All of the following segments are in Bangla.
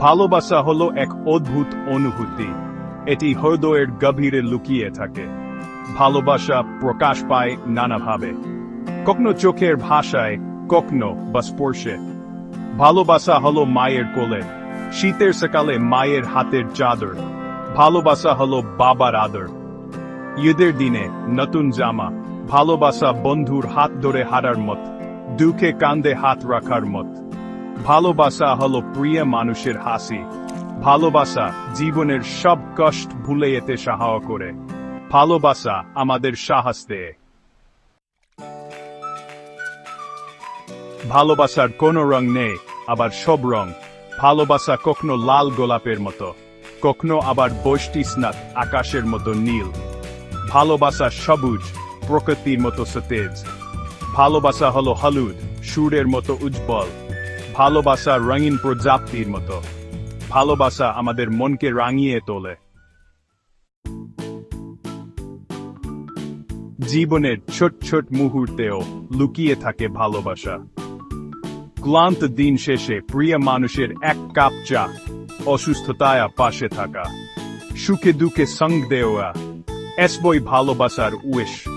ভালোবাসা হলো এক অদ্ভুত অনুভূতি। এটি হৃদয়ের গভীরে লুকিয়ে থাকে। ভালোবাসা প্রকাশ পায় নানাভাবে। কখনো চোখের ভাষায়, কখনো বা স্পর্শে। ভালোবাসা হলো মায়ের কোলে। শীতের সকালে মায়ের হাতের চাদর। ভালোবাসা হলো বাবার আদর। ঈদের দিনে নতুন জামা। ভালোবাসা বন্ধুর হাত ধরে হারার মত। দুঃখে কান্দে হাত রাখার মত। ভালোবাসা হলো প্রিয় মানুষের হাসি। ভালোবাসা জীবনের সব কষ্ট ভুলে যেতে সাহায্য করে। ভালোবাসা আমাদের সাহস দেয়। ভালোবাসার কোনো রং নেই, আবার সব রং। ভালোবাসা কখনো লাল গোলাপের মতো, কখনো আবার বৈষ্টি স্নাত আকাশের মতো নীল। ভালোবাসা সবুজ, প্রকৃতির মতো সতেজ। ভালোবাসা হলো হলুদ, সুরের মতো উজ্জ্বল। ভালোবাসা রঙিন প্রজাপতির মতো। ভালোবাসা আমাদের মনকে রাঙিয়ে তোলে। জীবনের ছোট ছোট মুহূর্তেও লুকিয়ে থাকে ভালোবাসা। ক্লান্ত দিন শেষে প্রিয় মানুষের এক কাপ চা, অসুস্থতায় পাশে থাকা, সুখে দুঃখে সঙ্গ দেওয়া, এসবই ভালোবাসার উয়েশ।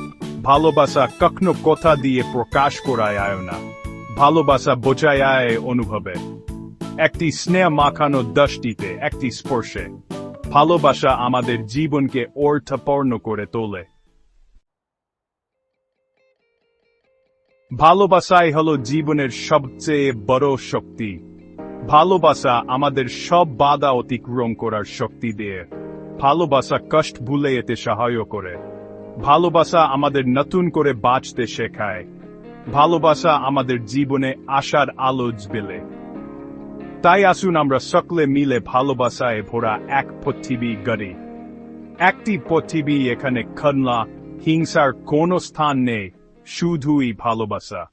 ভালোবাসা কখনো কথা দিয়ে প্রকাশ করায় আয় না ভালোবাসা বোঝায় অনুভবে। একটি স্নেহ মাখানো দৃষ্টিতে, একটি স্পর্শে। ভালোবাসা আমাদের জীবনকে অর্থপূর্ণ করে তোলে। ভালোবাসাই হলো জীবনের সবচেয়ে বড় শক্তি। ভালোবাসা আমাদের সব বাধা অতিক্রম করার শক্তি দিয়ে। ভালোবাসা কষ্ট ভুলে এতে সাহায্য করে। ভালোবাসা আমাদের নতুন করে বাঁচতে শেখায়। ভালোবাসা আমাদের জীবনে আশার আলো জ্বেলে তাই আসুন আমরা সকলে মিলে ভালোবাসায় ভরা এক পৃথিবী গড়ি। একটি পৃথিবী এখানে খনলা, হিংসার কোনো স্থান নেই, শুধুই ভালোবাসা।